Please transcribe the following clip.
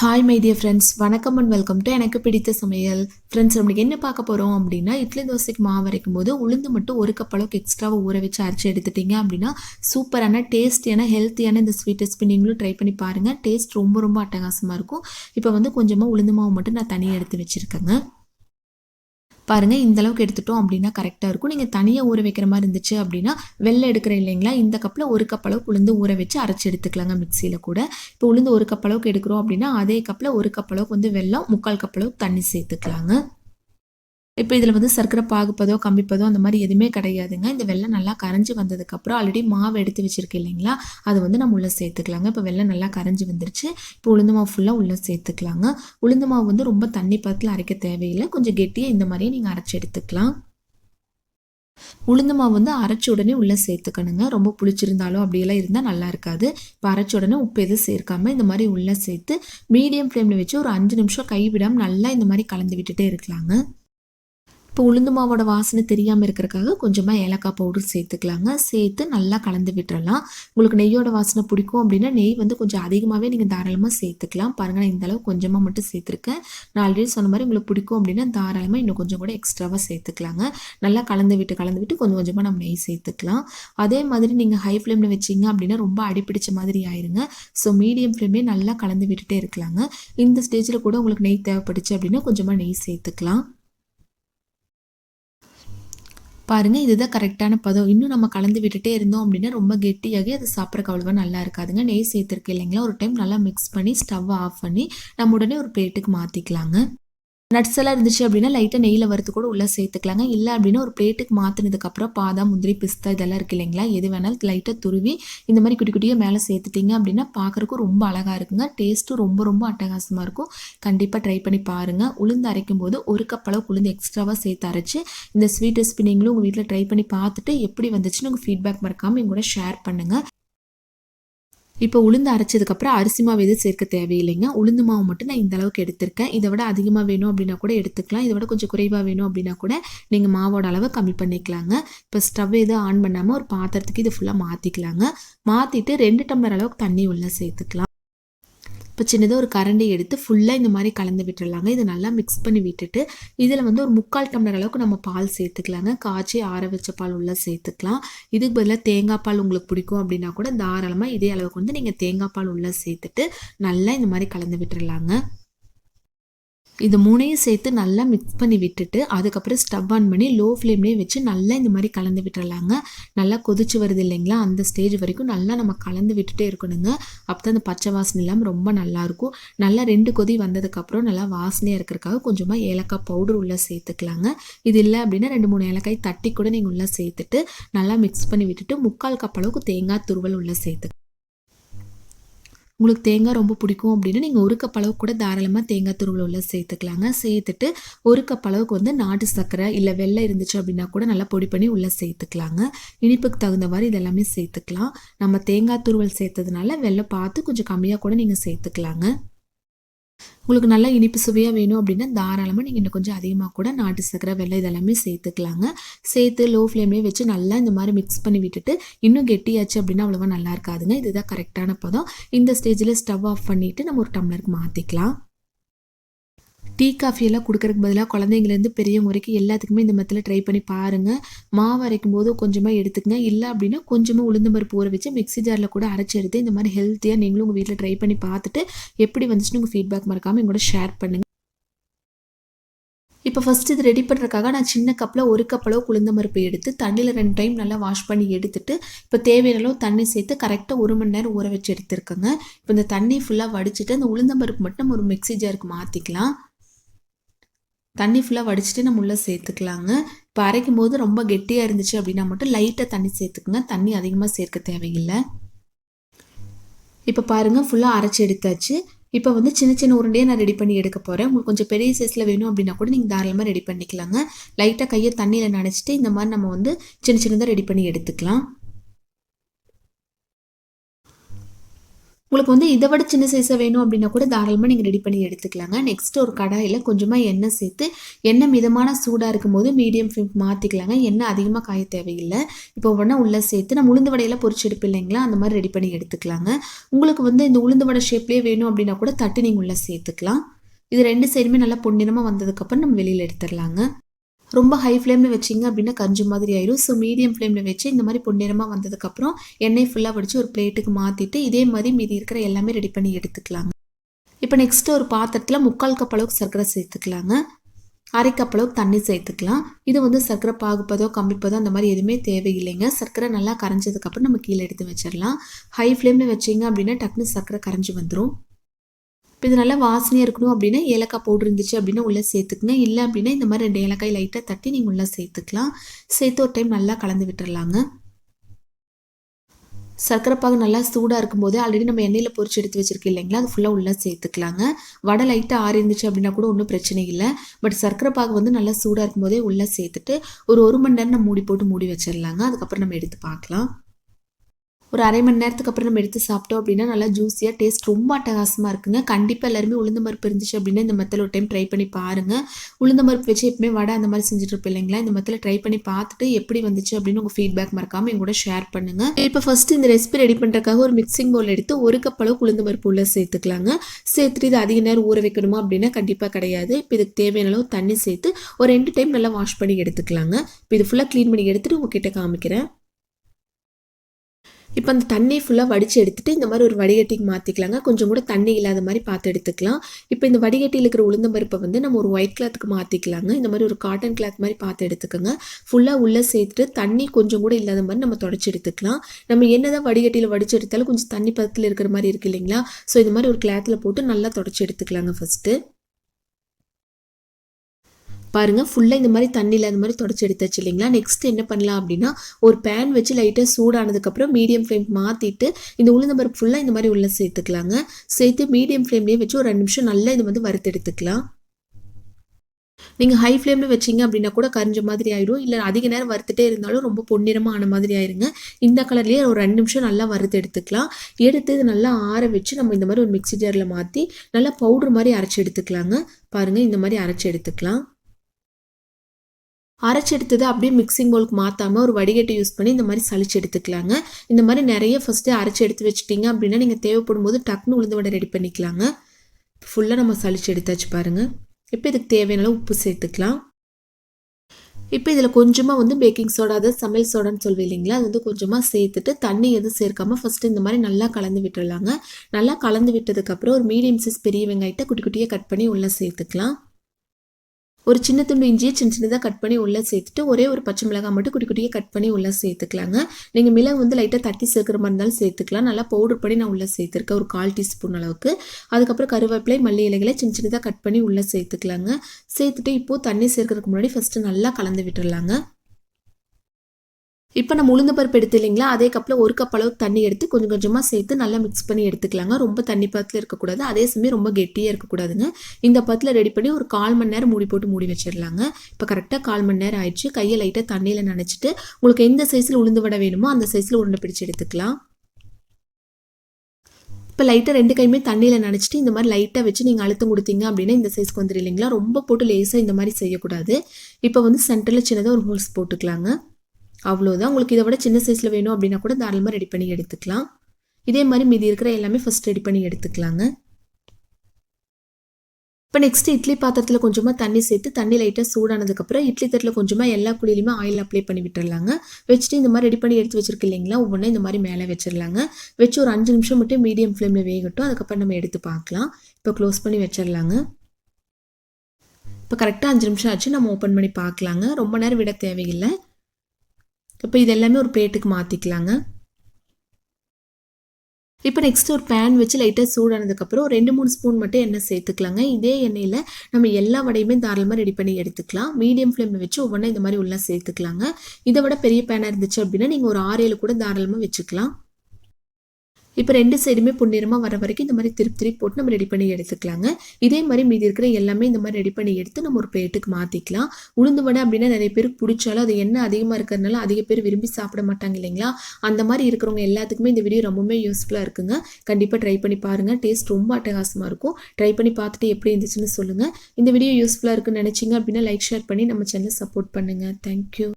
Hi my friends வணக்கம் and welcome to எனக்கு பிடித்த சமையல். ஃப்ரெண்ட்ஸ் நம்மளுக்கு என்ன பார்க்க போகிறோம் அப்படின்னா இட்லி தோசைக்கு மாவு வரைக்கும் போது உளுந்து மட்டும் ஒரு கப் அளவுக்கு எக்ஸ்ட்ராவாக ஊற வச்சு அரைச்சி எடுத்துட்டீங்க அப்படின்னா சூப்பரான டேஸ்டியான ஹெல்த்தியான இந்த ஸ்வீட் ரெசிபி நீங்களும் ட்ரை பண்ணி பாருங்கள் டேஸ்ட் ரொம்ப ரொம்ப அட்டகாசமாக இருக்கும். இப்போ வந்து கொஞ்சமாக உளுந்து மாவு மட்டும் நான் தனியாக எடுத்து வச்சுருக்கேங்க. பாருங்கள் இந்தளவுக்கு எடுத்துட்டோம் அப்படின்னா கரெக்டாக இருக்கும். நீங்கள் தனியாக ஊற வைக்கிற மாதிரி இருந்துச்சு அப்படின்னா வெள்ளை எடுக்கிற இல்லைங்களா? இந்த கப்பில் ஒரு கப் அளவுக்கு உளுந்து ஊற வச்சு அரைச்சி எடுத்துக்கலாங்க மிக்சியில் கூட. இப்போ உளுந்து ஒரு கப் அளவுக்கு எடுக்கிறோம் அப்படின்னா அதே கப்பில் ஒரு கப் அளவுக்கு வந்து வெள்ளம் முக்கால் கப் அளவுக்கு தண்ணி சேர்த்துக்கலாங்க. இப்போ இதில் வந்து சர்க்கரை பாகுப்பதோ கம்பிப்பதோ அந்த மாதிரி எதுவுமே கிடையாதுங்க. இந்த வெள்ளம் நல்லா கரைஞ்சி வந்ததுக்கப்புறம் ஆல்ரெடி மாவு எடுத்து வச்சுருக்கேன் இல்லைங்களா? அதை வந்து நம்ம உள்ளே சேர்த்துக்கலாங்க. இப்போ வெள்ளம் நல்லா கரைஞ்சி வந்துருச்சு. இப்போ உளுந்து மாவு ஃபுல்லாக உள்ளே சேர்த்துக்கலாங்க. உளுந்து மாவு வந்து ரொம்ப தண்ணி பத்தில் அரைக்க தேவையில்லை. கொஞ்சம் கெட்டியாக இந்த மாதிரியே நீங்கள் அரைச்சி எடுத்துக்கலாம். உளுந்து மாவு வந்து அரைச்ச உடனே உள்ளே சேர்த்துக்கணுங்க. ரொம்ப புளிச்சிருந்தாலும் அப்படியெல்லாம் இருந்தால் நல்லா இருக்காது. இப்போ அரைச்ச உடனே உப்பு எதுவும் சேர்க்காமல் இந்த மாதிரி உள்ளே சேர்த்து மீடியம் ஃப்ளேமில் வச்சு ஒரு அஞ்சு நிமிஷம் கைவிடாமல் நல்லா இந்த மாதிரி கலந்து விட்டுட்டே இருக்கலாங்க. இப்போ உளுந்து மாவோட வாசனை தெரியாமல் இருக்கிறக்காக கொஞ்சமாக ஏலக்காய் பவுடர் சேர்த்துக்கலாங்க. சேர்த்து நல்லா கலந்து விட்டுறலாம். உங்களுக்கு நெய்யோட வாசனை பிடிக்கும் அப்படின்னா நெய் வந்து கொஞ்சம் அதிகமாகவே நீங்கள் தாராளமாக சேர்த்துக்கலாம். பாருங்கள் நான் இந்தளவு கொஞ்சமாக மட்டும் சேர்த்துருக்கேன். நான் ஆல்ரெடி சொன்ன மாதிரி உங்களுக்கு பிடிக்கும் அப்படின்னா தாராளமாக இன்னும் கொஞ்சம் கூட எக்ஸ்ட்ராவாக சேர்த்துக்கலாங்க. நல்லா கலந்து விட்டு கலந்து விட்டு கொஞ்சம் கொஞ்சமாக நம்ம நெய் சேர்த்துக்கலாம். அதே மாதிரி நீங்கள் ஹை ஃப்ளேமில் வச்சிங்க அப்படின்னா ரொம்ப அடிப்பிடிச்ச மாதிரி ஆயிருங்க. ஸோ மீடியம் ஃப்ளேமே நல்லா கலந்து விட்டுட்டே இருக்கலாங்க. இந்த ஸ்டேஜில் கூட உங்களுக்கு நெய் தேவைப்படுச்சு அப்படின்னா கொஞ்சமாக நெய் சேர்த்துக்கலாம். பாருங்கள் இதுதான் கரெக்டான பதம். இன்னும் நம்ம கலந்து விட்டுட்டே இருந்தோம் அப்படின்னா ரொம்ப கெட்டியாகி அது சாப்பிட்றக்கு அவ்வளோவா நல்லா இருக்காதுங்க. நெய் சேர்த்துருக்கு இல்லைங்களா? ஒரு டைம் நல்லா மிக்ஸ் பண்ணி ஸ்டவ் ஆஃப் பண்ணி நம்ம உடனே ஒரு பிளேட்டுக்கு மாற்றிக்கலாங்க நட்ஸ் எல்லாம் இருந்துச்சு அப்படின்னா லைட்டாக நெய்யில் வறுத்து கூட உள்ளே சேர்த்துக்கலாங்க. இல்லை அப்படின்னா ஒரு பிளேட்டுக்கு மாற்றினதுக்கப்புறம் பாதாம் முந்திரி பிஸ்தா இதெல்லாம் இருக்குது இல்லைங்களா? எது வேணாலும் லைட்டாக துருவி இந்த மாதிரி குட்டி குட்டியாக மேலே சேர்த்துட்டிங்க அப்படின்னா பார்க்குறக்கும் ரொம்ப அழகாக இருக்குங்க. டேஸ்ட்டும் ரொம்ப ரொம்ப அட்டகாசமாக இருக்கும். கண்டிப்பாக ட்ரை பண்ணி பாருங்கள் உளுந்து அரைக்கும் போது ஒரு கப் அளவு உளுந்து எக்ஸ்ட்ராவாக சேர்த்து அரைச்சி இந்த ஸ்வீட் ரெசிபி நீங்களும் உங்கள் வீட்டில் ட்ரை பண்ணி பார்த்துட்டு எப்படி வந்துச்சுன்னு உங்கள் ஃபீட்பேக் மறக்காமல் எங்கூட ஷேர் பண்ணுங்கள் இப்போ உளுந்து அரைச்சதுக்கப்புறம் அரிசி மாவு எதுவும் சேர்க்க தேவையில்லைங்க. உளுந்து மாவு மட்டும் நான் இந்த அளவுக்கு எடுத்திருக்கேன். இதை விட அதிகமாக வேணும் அப்படின்னா கூட எடுத்துக்கலாம். இதை விட கொஞ்சம் குறைவாக வேணும் அப்படின்னா கூட நீங்கள் மாவோட அளவை கம்மி பண்ணிக்கலாங்க. இப்போ ஸ்டவ் எதுவும் ஆன் பண்ணாமல் ஒரு பாத்திரத்துக்கு இது ஃபுல்லாக மாற்றிக்கலாங்க மாற்றிட்டு ரெண்டு டம்ளர் அளவுக்கு தண்ணி உள்ளே சேர்த்துக்கலாம். இப்போ சின்னதாக ஒரு கரண்டி எடுத்து ஃபுல்லாக இந்த மாதிரி கலந்து விட்டுடலாங்க இதை நல்லா மிக்ஸ் பண்ணி விட்டுட்டு இதில் வந்து ஒரு முக்கால் டம்ளர் அளவுக்கு நம்ம பால் சேர்த்துக்கலாங்க. காய்ச்சி ஆற வச்ச பால் உள்ளே சேர்த்துக்கலாம். இதுக்கு பதிலாக தேங்காய் பால் உங்களுக்கு பிடிக்கும் அப்படின்னா கூட தாராளமாக இதே அளவுக்கு வந்து நீங்கள் தேங்காய் பால் உள்ளே சேர்த்துட்டு நல்லா இந்த மாதிரி கலந்து விட்டுடலாங்க இது மூணையும் சேர்த்து நல்லா மிக்ஸ் பண்ணி விட்டுட்டு அதுக்கப்புறம் ஸ்டவ் ஆன் பண்ணி லோ ஃப்ளேம்லேயே வச்சு நல்லா இந்த மாதிரி கலந்து விட்டுறலாங்க. நல்லா கொதிச்சு வருது இல்லைங்களா? அந்த ஸ்டேஜ் வரைக்கும் நல்லா நம்ம கலந்து விட்டுட்டே இருக்கணுங்க. அப்போ தான் அந்த பச்சை வாசனை இல்லாமல் ரொம்ப நல்லாயிருக்கும் நல்லா ரெண்டு கொதி வந்ததுக்கப்புறம் நல்லா வாசனையாக இருக்கிறதுக்காக கொஞ்சமாக ஏலக்காய் பவுடர் உள்ளே சேர்த்துக்கலாங்க. இது இல்லை அப்படின்னா ரெண்டு மூணு ஏலக்காய் தட்டி கூட நீங்கள் உள்ளே சேர்த்துட்டு நல்லா மிக்ஸ் பண்ணி விட்டுட்டு முக்கால் கப் அளவுக்கு தேங்காய் துருவல் உள்ளே சேர்த்து உங்களுக்கு தேங்காய் ரொம்ப பிடிக்கும் அப்படின்னா நீங்கள் ஒரு கப் அளவு கூட தாராளமாக தேங்காய் துருவில் உள்ள சேர்த்துக்கலாங்க. சேர்த்துட்டு ஒரு கப் அளவுக்கு வந்து நாட்டு சர்க்கரை இல்லை வெள்ளை இருந்துச்சு அப்படின்னா கூட நல்லா பொடி பண்ணி உள்ளே சேர்த்துக்கலாங்க. இனிப்புக்கு தகுந்த மாதிரி இதெல்லாமே சேர்த்துக்கலாம். நம்ம தேங்காய் துருவல் சேர்த்ததுனால வெள்ளை பார்த்து கொஞ்சம் கம்மியாக கூட நீங்கள் சேர்த்துக்கலாங்க. உங்களுக்கு நல்லா இனிப்பு சுவையாக வேணும் அப்படின்னா தாராளமாக நீங்கள் இன்னும் கொஞ்சம் அதிகமாக கூட நாட்டு சக்கரை வெள்ளை இதெல்லாமே சேர்த்துக்கலாங்க. சேர்த்து லோ ஃப்ளேம்லேயே வச்சு நல்லா இந்த மாதிரி மிக்ஸ் பண்ணி விட்டுட்டு இன்னும் கெட்டியாச்சு அப்படின்னா அவ்வளோவா நல்லா இருக்காதுங்க. இதுதான் கரெக்டான பதம். இந்த ஸ்டேஜில் ஸ்டவ் ஆஃப் பண்ணிவிட்டு நம்ம ஒரு டம்ளருக்கு மாற்றிக்கலாம் டீ காஃபியெல்லாம் கொடுக்கறதுக்கு பதிலாக குழந்தைங்கலேருந்து பெரியவங்க வரைக்கும் எல்லாத்துக்குமே இந்த மெத்தில் ட்ரை பண்ணி பாருங்கள் மாவு அரைக்கும் போது கொஞ்சமாக எடுத்துக்கங்க. இல்லை அப்படின்னா கொஞ்சமாக உளுந்து பருப்பு ஊற வச்சு மிக்ஸி ஜாரில் கூட அரைச்சி எடுத்து இந்த மாதிரி ஹெல்த்தியாக நீங்களும் உங்கள் வீட்டில் ட்ரை பண்ணி பார்த்துட்டு எப்படி வந்துச்சுன்னு உங்கள் ஃபீட்பேக் மறக்காமல் எங்களோட ஷேர் பண்ணுங்கள் இப்போ ஃபஸ்ட்டு இது ரெடி பண்ணுறதுக்காக நான் சின்ன கப்பில் ஒரு கப்பளவு உளுந்த பருப்பு எடுத்து தண்ணியில் ரெண்டு டைம் நல்லா வாஷ் பண்ணி எடுத்துட்டு இப்போ தேவையான அளவு தண்ணி சேர்த்து கரெக்டாக ஒரு மணி நேரம் ஊற வச்சு எடுத்துருக்கேங்க. இப்போ இந்த தண்ணி ஃபுல்லாக வடிச்சிட்டு அந்த உளுந்தம்பருப்பு மட்டும் ஒரு மிக்ஸி ஜாருக்கு மாற்றிக்கலாம் தண்ணி ஃபுல்லாக வடிச்சிட்டு நம்ம உள்ளே சேர்த்துக்கலாங்க. இப்போ அரைக்கும் போது ரொம்ப கெட்டியாக இருந்துச்சு அப்படின்னா மட்டும் லைட்டாக தண்ணி சேர்த்துக்குங்க. தண்ணி அதிகமாக சேர்க்க தேவையில்லை. இப்போ பாருங்கள் ஃபுல்லாக அரைச்சி எடுத்தாச்சு. இப்போ வந்து சின்ன சின்ன உருண்டையே நான் ரெடி பண்ணி எடுக்க போகிறேன் உங்களுக்கு கொஞ்சம் பெரிய சைஸில் வேணும் அப்படின்னா கூட நீங்கள் தாராளமாக ரெடி பண்ணிக்கலாங்க. லைட்டாக கையை தண்ணியில் நினச்சிட்டு இந்த மாதிரி நம்ம வந்து சின்ன சின்னதாக ரெடி பண்ணி எடுத்துக்கலாம். உங்களுக்கு வந்து இதை விட சின்ன சைஸாக வேணும் அப்படின்னா கூட தாராளமாக நீங்கள் ரெடி பண்ணி எடுத்துக்கலாங்க. நெக்ஸ்ட் ஒரு கடாயில் கொஞ்சமாக எண்ணெய் சேர்த்து எண்ணெய் மிதமான சூடாக இருக்கும்போது மீடியம் ஃப்ளேம் மாற்றிக்கலாங்க எண்ணெய் அதிகமாக காய தேவையில்லை. இப்போ உடனே உள்ளே சேர்த்து நம்ம உளுந்து வடையில் பொரிச்சு எடுப்போம் இல்லைங்களா? அந்த மாதிரி ரெடி பண்ணி எடுத்துக்கலாங்க. உங்களுக்கு வந்து இந்த உளுந்து வடை ஷேப்லேயே வேணும் அப்படின்னா கூட தட்டு நீங்கள் உள்ளே சேர்த்துக்கலாம். இது ரெண்டு சைடுமே நல்லா பொன்னிறமாக வந்ததுக்கப்புறம் நம்ம வெளியில் எடுத்துடலாங்க. ரொம்ப ஹை ஃப்ளேமில் வச்சிங்க அப்படின்னா கஞ்சி மாதிரி ஆயிரும். ஸோ மீடியம் ஃப்ளேமில் வச்சு இந்த மாதிரி பொன்னிறமாக வந்ததுக்கப்புறம் எண்ணெய் ஃபுல்லாக வடித்து ஒரு பிளேட்டுக்கு மாற்றிட்டு இதே மாதிரி மீதி இருக்கிற எல்லாமே ரெடி பண்ணி எடுத்துக்கலாங்க. இப்போ நெக்ஸ்ட்டு ஒரு பாத்திரத்தில் முக்கால் கப் அளவுக்கு சர்க்கரை சேர்த்துக்கலாங்க. அரை கப் அளவுக்கு தண்ணி சேர்த்துக்கலாம். இது வந்து சர்க்கரை பாகுப்பதோ கம்மிப்பதோ அந்த மாதிரி எதுவுமே தேவையில்லைங்க. சர்க்கரை நல்லா கரைஞ்சதுக்கப்புறம் நம்ம கீழே எடுத்து வச்சிடலாம். ஹை ஃப்ளேமில் வச்சிங்க அப்படின்னா டக்குனு சர்க்கரை கரைஞ்சி வந்துடும் இப்போ இது நல்லா வாசனையாக இருக்கணும் அப்படின்னா ஏலக்காய் பவுடர் இருந்துச்சு அப்படின்னா உள்ளே சேர்த்துக்குங்க. இல்லை அப்படின்னா இந்த மாதிரி ரெண்டு ஏலக்காய் லைட்டாக தட்டி நீங்கள் உள்ளே சேர்த்துக்கலாம். சேர்த்து ஒரு டைம் நல்லா கலந்து விட்டுறலாங்க. சர்க்கரை பாகு நல்லா சூடாக இருக்கும்போது ஆல்ரெடி நம்ம எண்ணெயில் பொறிச்சு எடுத்து வச்சிருக்கோம் இல்லைங்களா? அது ஃபுல்லாக உள்ளே சேர்த்துக்கலாங்க. வடை லைட்டாக ஆறி இருந்துச்சு அப்படின்னா கூட ஒன்றும் பிரச்சனை இல்லை. பட் சர்க்கரை பாகு வந்து நல்லா சூடாக இருக்கும்போதே உள்ளே சேர்த்துட்டு ஒரு ஒரு மணி நேரம் நம்ம மூடி போட்டு மூடி வச்சிடலாங்க அதுக்கப்புறம் நம்ம எடுத்து பார்க்கலாம். ஒரு அரை மணி நேரத்துக்கு அப்புறம் நம்ம எடுத்து சாப்பிட்டோம் அப்படின்னா நல்லா ஜூஸியாக டேஸ்ட் ரொம்ப அட்டகாசமாக இருக்குங்க. கண்டிப்பாக எல்லாருமே உளுந்த பருப்பு இருந்துச்சு அப்படின்னா இந்த மெத்தில் ஒரு டைம் ட்ரை பண்ணி பாருங்கள் உளுந்த பருப்பு வச்சு எப்பவுமே வடை அந்த மாதிரி செஞ்சுட்டு இருப்போம் இல்லைங்களா? இந்த மெத்தில் ட்ரை பண்ணி பார்த்துட்டு எப்படி வந்துச்சு அப்படின்னு உங்கள் ஃபீட்பேக் மறக்காமல் எங்கூட ஷேர் பண்ணுங்கள் இப்போ ஃபஸ்ட்டு இந்த ரெசிபி ரெடி பண்ணுறதுக்காக ஒரு மிக்சிங் பவுல் எடுத்து ஒரு கப் அளவுக்கு உளுந்த பருப்பு உள்ளே சேர்த்துக்கலாங்க. சேர்த்துட்டு இது அதிக நேரம் ஊற வைக்கணுமா அப்படின்னா கண்டிப்பாக கிடையாது. இப்போ இதுக்கு தேவையான அளவு தண்ணி சேர்த்து ஒரு ரெண்டு டைம் நல்லா வாஷ் பண்ணி எடுத்துக்கலாங்க. இப்போ இது ஃபுல்லாக க்ளீன் பண்ணி எடுத்துகிட்டு உங்ககிட்ட காமிக்கிறேன். இப்போ அந்த தண்ணி ஃபுல்லாக வடித்து எடுத்துகிட்டு இந்த மாதிரி ஒரு வடிகட்டிக்கு மாற்றிக்கலாங்க கொஞ்சம் கூட தண்ணி இல்லாத மாதிரி பார்த்து எடுத்துக்கலாம். இப்போ இந்த வடிகட்டியில் இருக்கிற உளுந்த பருப்பை வந்து நம்ம ஒரு ஒயிட் கிளாத்துக்கு மாற்றிக்கலாங்க இந்த மாதிரி ஒரு காட்டன் கிளாத் மாதிரி பார்த்து எடுத்துக்கோங்க. ஃபுல்லாக உள்ளே சேர்த்துட்டு தண்ணி கொஞ்சம் கூட இல்லாத மாதிரி நம்ம தொடச்சி எடுத்துக்கலாம். நம்ம என்ன தான் வடிகட்டியில் வடிச்சு எடுத்தாலும் கொஞ்சம் தண்ணி பதத்தில் இருக்கிற மாதிரி இருக்குது இல்லைங்களா? ஸோ இந்த மாதிரி ஒரு கிளாத்தில் போட்டு நல்லா தொடச்சி எடுத்துக்கலாங்க ஃபஸ்ட்டு பாருங்கள் ஃபுல்லாக இந்த மாதிரி தண்ணியில் அந்த மாதிரி தொடச்சி எடுத்தாச்சு இல்லைங்களா? நெக்ஸ்ட் என்ன பண்ணலாம் அப்படின்னா ஒரு பேன் வச்சு லைட்டாக சூடானதுக்கப்புறம் மீடியம் ஃப்ளேம் மாற்றிட்டு இந்த உளுந்த பருப்பு ஃபுல்லாக இந்த மாதிரி உள்ளே சேர்த்துக்கலாங்க. சேர்த்து மீடியம் ஃப்ளேம்லேயே வச்சு ஒரு ரெண்டு நிமிஷம் நல்லா இது வந்து வறுத்து எடுத்துக்கலாம். நீங்கள் ஹை ஃப்ளேமில் வச்சிங்க அப்படின்னா கூட கரிஞ்ச மாதிரி ஆயிடும். இல்லை அதிக நேரம் வறுத்துட்டே இருந்தாலும் ரொம்ப பொன்னிறமாக ஆன மாதிரி ஆயிருங்க. இந்த கலர்லேயே ஒரு ரெண்டு நிமிஷம் நல்லா வறுத்து எடுத்துக்கலாம். எடுத்து இது நல்லா ஆற வச்சு நம்ம இந்த மாதிரி ஒரு மிக்சி ஜாரில் மாற்றி நல்லா பவுடர் மாதிரி அரைச்சி எடுத்துக்கலாங்க. பாருங்கள் இந்த மாதிரி அரைச்சி எடுத்துக்கலாம். அரைச்சி எடுத்தது அப்படியே மிக்சிங் பவுலுக்கு மாற்றாமல் ஒரு வடிகட்டை யூஸ் பண்ணி இந்த மாதிரி சளிச்சு எடுத்துக்கலாங்க. இந்த மாதிரி நிறைய ஃபஸ்ட்டு அரைச்சி எடுத்து வச்சுட்டிங்க அப்படின்னா நீங்கள் தேவைப்படும் போது டக்குன்னு உளுந்து வடை ரெடி பண்ணிக்கலாங்க. ஃபுல்லாக நம்ம சளிச்சு எடுத்தாச்சு பாருங்கள் இப்போ இதுக்கு தேவையான உப்பு சேர்த்துக்கலாம். இப்போ இதில் கொஞ்சமாக வந்து பேக்கிங் சோடா அதாவது சமையல் சோடான்னு சொல்லுவீங்க இல்லைங்களா அது வந்து கொஞ்சமாக சேர்த்துட்டு தண்ணி எதுவும் சேர்க்காமல் ஃபஸ்ட்டு இந்த மாதிரி நல்லா கலந்து விட்டுடலாங்க நல்லா கலந்து விட்டதுக்கப்புறம் ஒரு மீடியம் சைஸ் பெரிய வெங்காயத்தை குட்டி குட்டியாக கட் பண்ணி உள்ளே சேர்த்துக்கலாம். ஒரு சின்ன துண்டு இஞ்சியை சின்ன சின்னதாக கட் பண்ணி உள்ளே சேர்த்துட்டு ஒரே ஒரு பச்சை மிளகாய் மட்டும் குட்டி குட்டியாக கட் பண்ணி உள்ளே சேர்த்துக்கலாங்க. நீங்கள் மிளகு வந்து லைட்டாக தட்டி சேர்க்குற மாதிரி இருந்தாலும் சேர்த்துக்கலாம். நல்லா பவுடர் பண்ணி நான் உள்ளே சேர்த்துருக்கேன். ஒரு கால் டீஸ்பூன் அளவுக்கு. அதுக்கப்புறம் கருவேப்பிலை மல்லி இலைகளை சின்ன சின்னதாக கட் பண்ணி உள்ளே சேர்த்துக்கலாங்க. சேர்த்துட்டு இப்போது தண்ணி சேர்க்கறதுக்கு முன்னாடி ஃபஸ்ட்டு நல்லா கலந்து விட்டுடலாங்க இப்போ நம்ம உளுந்த பருப்பு எடுத்து இல்லைங்களா அதே கப்பில் ஒரு கப் அளவுக்கு தண்ணி எடுத்து கொஞ்சம் கொஞ்சமாக சேர்த்து நல்லா மிக்ஸ் பண்ணி எடுத்துக்கலாங்க. ரொம்ப தண்ணி பத்தில் இருக்கக்கூடாது. அதே சமயம் ரொம்ப கெட்டியாக இருக்கக்கூடாதுங்க. இந்த பத்தில் ரெடி பண்ணி ஒரு கால் மணி நேரம் மூடி போட்டு மூடி வச்சிடலாங்க இப்போ கரெக்டாக கால் மணி நேரம் ஆயிடுச்சு. கையை லைட்டாக தண்ணியில் நினச்சிட்டு உங்களுக்கு எந்த சைஸில் உளுந்து வடை வேணுமோ அந்த சைஸில் உருண்டை பிடிச்சி எடுத்துக்கலாம். இப்போ லைட்டாக ரெண்டு கையுமே தண்ணியில் நினச்சிட்டு இந்த மாதிரி லைட்டாக வச்சு நீங்கள் அழுத்தம் கொடுத்தீங்க அப்படின்னா இந்த சைஸ்க்கு வந்துடும் இல்லைங்களா? ரொம்ப போட்டு லேஸாக இந்த மாதிரி செய்யக்கூடாது. இப்போ வந்து சென்டரில் சின்னதாக ஒரு ஹோல்ஸ் போட்டுக்கலாங்க. அவ்வளோதான் உங்களுக்கு இதை விட சின்ன சைஸில் வேணும் அப்படின்னா கூட தாராளமாக ரெடி பண்ணி எடுத்துக்கலாம். இதே மாதிரி மீதி இருக்கிற எல்லாமே ஃபஸ்ட் ரெடி பண்ணி எடுத்துக்கலாங்க. இப்போ நெக்ஸ்ட் இட்லி பாத்திரத்தில் கொஞ்சமாக தண்ணி சேர்த்து தண்ணி லைட்டாக சூடானதுக்கப்புறம் இட்லி தட்டில் கொஞ்சமாக எல்லா குழியிலுமே ஆயில் அப்ளை பண்ணி விட்டுறலாங்க. வச்சுட்டு இந்த மாதிரி ரெடி பண்ணி எடுத்து வச்சிருக்கு இல்லைங்களா ஒவ்வொன்றும் இந்த மாதிரி மேலே வச்சிடலாங்க வச்சு ஒரு அஞ்சு நிமிஷம் மட்டும் மீடியம் ஃப்ளேமில் வேகட்டும் அதுக்கப்புறம் நம்ம எடுத்து பார்க்கலாம். இப்போ க்ளோஸ் பண்ணி வச்சிடலாங்க இப்போ கரெக்டாக அஞ்சு நிமிஷம் ஆச்சு நம்ம ஓப்பன் பண்ணி பார்க்கலாங்க. ரொம்ப நேரம் விட தேவையில்லை. இப்போ இது எல்லாமே ஒரு பிளேட்டுக்கு மாற்றிக்கலாங்க இப்போ நெக்ஸ்ட் ஒரு பேன் வச்சு லைட்டாக சூடானதுக்கப்புறம் ஒரு ரெண்டு மூணு ஸ்பூன் மட்டும் எண்ணெய் சேர்த்துக்கலாங்க. இதே எண்ணெயில் நம்ம எல்லா வடையுமே தாராளமாக ரெடி பண்ணி எடுத்துக்கலாம். மீடியம் ஃப்ளேமில் வச்சு ஒவ்வொன்றா இந்த மாதிரி உள்ள சேர்த்துக்கலாங்க. இதை விட பெரிய பேனாக இருந்துச்சு அப்படின்னா நீங்கள் ஒரு ஆறு ஏழு கூட தாராளமாக வச்சுக்கலாம். இப்போ ரெண்டு சைடுமே பொன்னிறமாக வர வரைக்கும் இந்த மாதிரி திருப்பி திருப்பி போட்டு நம்ம ரெடி பண்ணி எடுத்துக்கலாங்க. இதே மாதிரி மீதி இருக்கிற எல்லாமே இந்த மாதிரி ரெடி பண்ணி எடுத்து நம்ம ஒரு பிளேட்டுக்கு மாற்றிக்கலாம் உளுந்து வடை அப்படின்னா நிறைய பேருக்கு பிடிச்சாலும் அது எண்ணெய் அதிகமாக இருக்கிறதுனால அதிக பேர் விரும்பி சாப்பிட மாட்டாங்க இல்லைங்களா? அந்த மாதிரி இருக்கிறவங்க எல்லாத்துக்குமே இந்த வீடியோ ரொம்பவுமே யூஸ்ஃபுல்லாக இருக்குங்க. கண்டிப்பாக ட்ரை பண்ணி பாருங்கள் டேஸ்ட் ரொம்ப அட்டகாசமாக இருக்கும். ட்ரை பண்ணி பார்த்துட்டு எப்படி இருந்துச்சுன்னு சொல்லுங்கள் இந்த வீடியோ யூஸ்ஃபுல்லாக இருக்குன்னு நினச்சிங்க அப்படின்னா லைக் ஷேர் பண்ணி நம்ம சேனல் சப்போர்ட் பண்ணுங்கள் தேங்க்யூ